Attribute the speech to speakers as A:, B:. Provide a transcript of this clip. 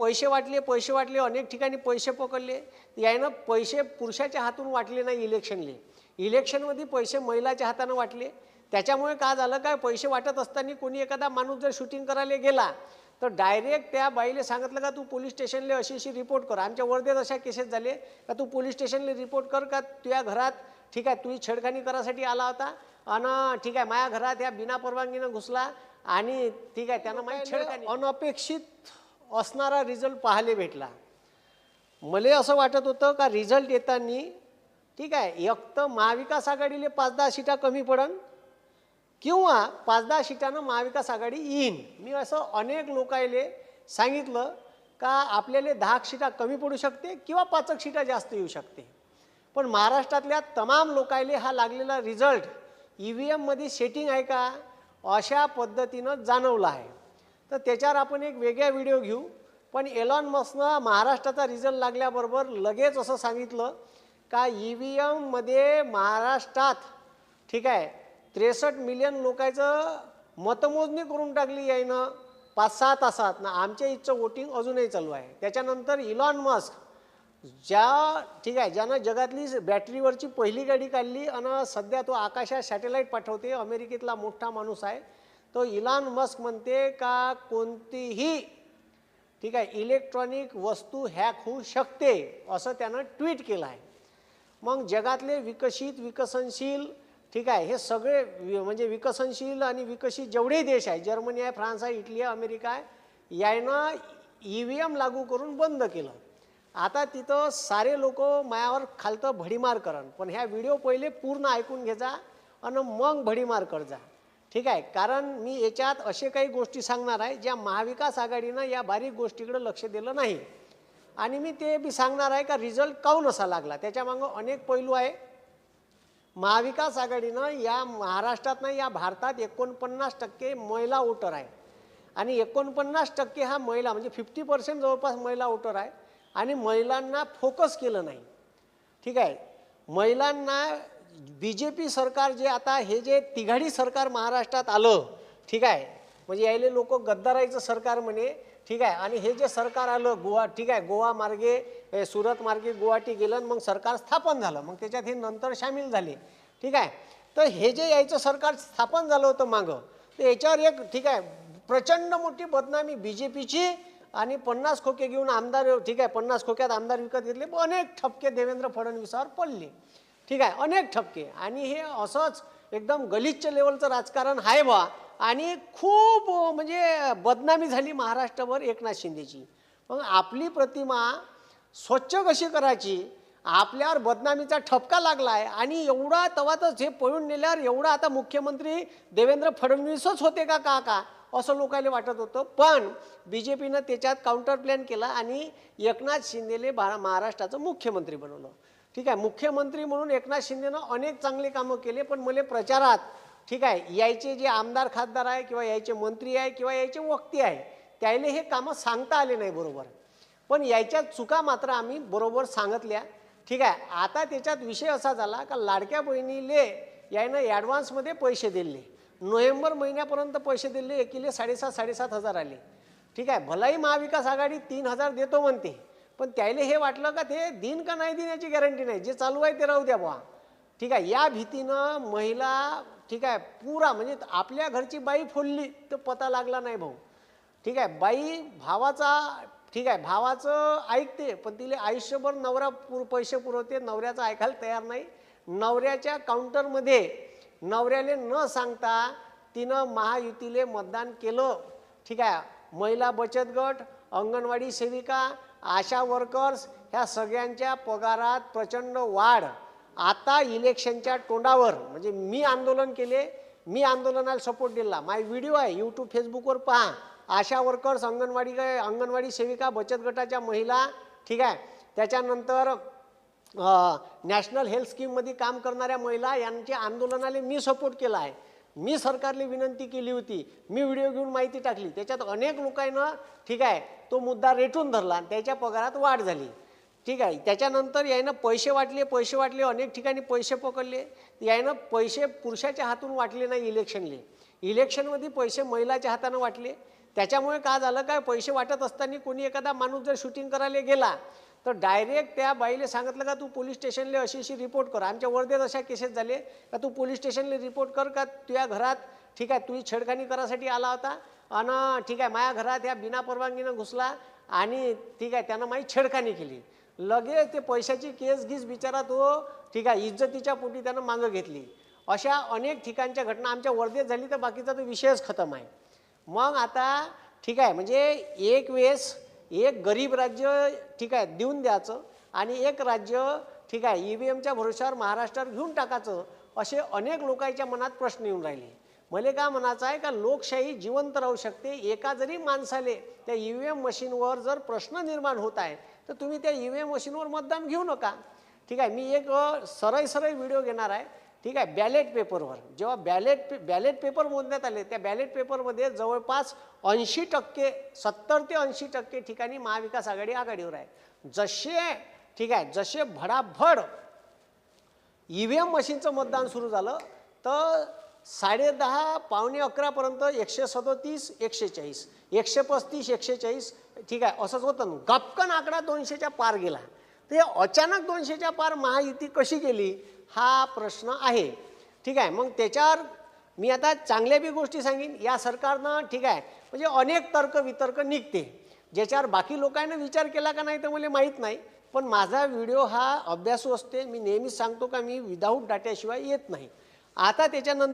A: पैसे वाटले पैसे वाटले अनेक ठिकाणी पैसे पकडले. यानं पैसे पुरुषाच्या हातून वाटले नाही इलेक्शनले. इलेक्शनमध्ये पैसे महिलाच्या हातानं वाटले. त्याच्यामुळे का झालं? काय पैसे वाटत असताना कोणी एखादा माणूस जर शूटिंग करायला गेला तर डायरेक्ट त्या बाईले सांगितलं का तू पोलीस स्टेशनला अशी अशी रिपोर्ट कर. आमच्या वर्धेत अशा केसेस झाले. का तू पोलीस स्टेशनला रिपोर्ट कर का तुझ्या घरात? ठीक आहे तुझी छेडखानी करासाठी आला होता. आणि ठीक आहे माझ्या घरात या बिना परवानगीनं घुसला आणि ठीक आहे त्यानं माझी छेडखानी. अनपेक्षित असणारा रिझल्ट पाहायला भेटला. मला असं वाटत होतं का रिझल्ट येताना ठीक आहे एक तर महाविकास आघाडीले पाच दहा सीटा कमी पडन किंवा पाच दहा सीटानं महाविकास आघाडी येईन. मी असं अनेक लोकायले सांगितलं का आपल्याला दहा सीटा कमी पडू शकते किंवा पाचक सीटा जास्त येऊ शकते. पण महाराष्ट्रातल्या तमाम लोकायले हा लागलेला रिझल्ट ई व्ही एममध्ये सेटिंग आहे का अशा पद्धतीनं जाणवलं आहे. तर त्याच्यावर आपण एक वेगळा व्हिडिओ घेऊ. पण एलॉन मस्कनं महाराष्ट्राचा रिझल्ट लागल्याबरोबर लगेच असं सांगितलं का ई व्ही एममध्ये महाराष्ट्रात ठीक आहे त्रेसष्ट मिलियन लोकांचं मतमोजणी करून टाकली आहे ना पाच सहा तासात. ना आमच्या इथचं वोटिंग अजूनही चालू आहे. त्याच्यानंतर इलॉन मस्क ज्या ठीक आहे ज्यानं जगातली बॅटरीवरची पहिली गाडी काढली आणि सध्या तो आकाशात सॅटेलाईट पाठवते अमेरिकेतला मोठा माणूस आहे. तो इलान मस्क म्हणते का कोणतीही ठीक आहे इलेक्ट्रॉनिक वस्तू हॅक होऊ शकते असं त्यानं ट्विट केलं आहे. मग जगातले विकसित विकसनशील ठीक आहे हे सगळे वि- म्हणजे विकसनशील आणि विकसित जेवढे देश आहे जर्मनी आहे फ्रान्स आहे इटली आहे अमेरिका आहे यानं ई व्ही एम लागू करून बंद केलं. आता तिथं सारे लोक मायावर खालतं भडीमार करन. पण ह्या व्हिडिओ पहिले पूर्ण ऐकून घेजा आणि मग भडीमार कर जा ठीक आहे. कारण मी याच्यात असे काही गोष्टी सांगणार आहे ज्या महाविकास आघाडीनं या बारीक गोष्टीकडे लक्ष दिलं नाही. आणि मी ते बी सांगणार आहे का रिझल्ट काऊन असा लागला? त्याच्यामागं अनेक पैलू आहे. महाविकास आघाडीनं या महाराष्ट्रातनं या भारतात एकोणपन्नास टक्के महिला वोटर आहे. आणि एकोणपन्नास टक्के हा महिला म्हणजे फिफ्टी पर्सेंट जवळपास महिला वोटर आहे. आणि महिलांना फोकस केलं नाही. ठीक आहे. महिलांना बी जे पी सरकार जे आता हे जे तिघाडी सरकार महाराष्ट्रात आलं ठीक आहे म्हणजे यायले लोक गद्दाराईचं सरकार म्हणे ठीक आहे आणि हे जे सरकार आलं गोवा ठीक आहे गोवा मार्गे सुरत मार्गे गुवाहाटी गेलं मग सरकार स्थापन झालं मग त्याच्यात हे नंतर सामील झाले ठीक आहे. तर हे जे यायचं सरकार स्थापन झालं होतं मागं तर याच्यावर एक ठीक आहे प्रचंड मोठी बदनामी बी जे पीची आणि पन्नास खोके घेऊन आमदार ठीक आहे पन्नास खोक्यात आमदार विकत घेतले पण अनेक ठपके देवेंद्र फडणवीसावर पडले. ठीक आहे अनेक ठपके. आणि हे असंच एकदम गलिच्छ लेवलचं राजकारण आहे बा. आणि खूप म्हणजे बदनामी झाली महाराष्ट्रभर एकनाथ शिंदेची. मग आपली प्रतिमा स्वच्छ कशी करायची? आपल्यावर बदनामीचा ठपका लागला आहे आणि एवढा तवातच हे पळून नेल्यावर एवढा आता मुख्यमंत्री देवेंद्र फडणवीसच होते का का का? असं लोकांना वाटत होतं. पण बी जे पीनं त्याच्यात काउंटर प्लॅन केला आणि एकनाथ शिंदेले भा महाराष्ट्राचं मुख्यमंत्री बनवलं. ठीक आहे मुख्यमंत्री म्हणून एकनाथ शिंदेनं अनेक चांगले कामं केले पण मला प्रचारात ठीक आहे यायचे जे आमदार खासदार आहे किंवा यायचे मंत्री आहे किंवा यायचे वक्ती आहे त्याला हे कामं सांगता आले नाही बरोबर. पण याच्या चुका मात्र आम्ही बरोबर सांगितल्या. ठीक आहे आता त्याच्यात विषय असा झाला का लाडक्या बहिणीले यायनं ॲडव्हान्समध्ये पैसे दिले. नोव्हेंबर महिन्यापर्यंत पैसे दिले एकीले साडेसात साडेसात हजार आले. ठीक आहे भलाही महाविकास आघाडी तीन हजार देतो म्हणते. पण त्याला हे वाटलं का ते दिन का नाही दिन याची गॅरंटी नाही. जे चालू आहे ते राहू द्या बुवा. ठीक आहे या भीतीनं महिला ठीक आहे पुरा म्हणजे आपल्या घरची बाई फोडली तर पता लागला नाही भाऊ. ठीक आहे बाई भावाचा ठीक आहे भावाचं ऐकते पण तिला आयुष्यभर नवरा पुर पैसे पुरवते नवऱ्याचं ऐकायला तयार नाही. नवऱ्याच्या काउंटरमध्ये नवऱ्याले न सांगता तिनं महायुतीले मतदान केलं. ठीक आहे महिला बचत गट अंगणवाडी सेविका आशा वर्कर्स ह्या सगळ्यांच्या पगारात प्रचंड वाढ. आता इलेक्शनच्या तोंडावर म्हणजे मी आंदोलन केले मी आंदोलनाला सपोर्ट दिला. माय व्हिडिओ आहे यूट्यूब फेसबुकवर पहा. आशा वर्कर्स अंगणवाडी काय अंगणवाडी सेविका बचत गटाच्या महिला ठीक आहे. त्याच्यानंतर नॅशनल हेल्थ स्कीममध्ये काम करणाऱ्या महिला यांच्या आंदोलनाला मी सपोर्ट केला आहे. मी सरकारला विनंती केली होती. मी व्हिडिओ घेऊन माहिती टाकली. त्याच्यात अनेक लोकांना ठीक आहे तो मुद्दा रेटून धरला आणि त्याच्या पगारात वाढ झाली. ठीक आहे त्याच्यानंतर यानं पैसे वाटले पैसे वाटले अनेक ठिकाणी पैसे पकडले. यानं पैसे पुरुषाच्या हातून वाटले नाही इलेक्शनले. इलेक्शनमध्ये पैसे महिलाच्या हातानं वाटले. त्याच्यामुळे का झालं काय? पैसे वाटत असताना कोणी एखादा माणूस जर शूटिंग करायला गेला तर डायरेक्ट त्या बाईला सांगितलं का तू पोलीस स्टेशनला अशी अशी रिपोर्ट कर. आमच्या वर्धेत अशा केसेस झाले. का तू पोलीस स्टेशनला रिपोर्ट कर का तुझ्या घरात ठीक आहे तुझी छेडखानी करासाठी आला होता. आणि ठीक आहे माझ्या घरात ह्या बिना परवानगीनं घुसला आणि ठीक आहे त्यानं माझी छेडखानी केली. लगेच ते पैशाची केस गीस बिचारा तो ठीक आहे इज्जतीच्या पोटी त्यानं मागं घेतली. अशा अनेक ठिकाणच्या घटना आमच्या वर्धेत झाली तर बाकीचा तो विषयच खतम आहे. मग आता ठीक आहे म्हणजे एक वेळेस एक गरीब राज्य ठीक आहे देऊन द्यायचं आणि एक राज्य ठीक आहे ई व्ही एमच्या भरोश्यावर महाराष्ट्रावर घेऊन टाकायचं असे अनेक लोकांच्या मनात प्रश्न येऊन राहिले. मला काय म्हणायचं आहे का लोकशाही जिवंत राहू शकते एका जरी माणसाले त्या ई व्ही एम मशीनवर जर प्रश्न निर्माण होत आहे तर तुम्ही त्या ई व्ही एम मशीनवर मतदान घेऊ नका. ठीक आहे मी एक सरळ सरळ व्हिडिओ घेणार आहे. ठीक आहे बॅलेट पेपरवर जेव्हा बॅलेट पे बॅलेट पेपर मोजण्यात आले त्या बॅलेट पेपरमध्ये जवळपास ऐंशी टक्के सत्तर ते ऐंशी टक्के ठिकाणी महाविकास आघाडी आघाडीवर आहे. जसे ठीक आहे जसे भडाभड ई व्ही एम मशीनचं मतदान सुरू झालं तर साडेदहा पावणे अकरापर्यंत एकशे सदोतीस एकशे चाळीस एकशे पस्तीस एकशे चाळीस ठीक आहे असंच होतं. गपकन आकडा दोनशेच्या पार गेला. ते अचानक दोनशेच्या पार महायुती कशी गेली? हा प्रश्न आहे. ठीक आहे मग त्याच्यावर मी आता चांगल्या बी गोष्टी सांगेन. या सरकारनं ठीक आहे म्हणजे अनेक तर्क वितर्क निघते. ज्याच्यावर बाकी लोकांना विचार केला का नाही तर मला माहीत नाही. पण माझा व्हिडिओ हा अभ्यासू असते. मी नेहमीच सांगतो का मी विदाऊट डाट्याशिवाय येत नाही. आता त्याच्यानंतर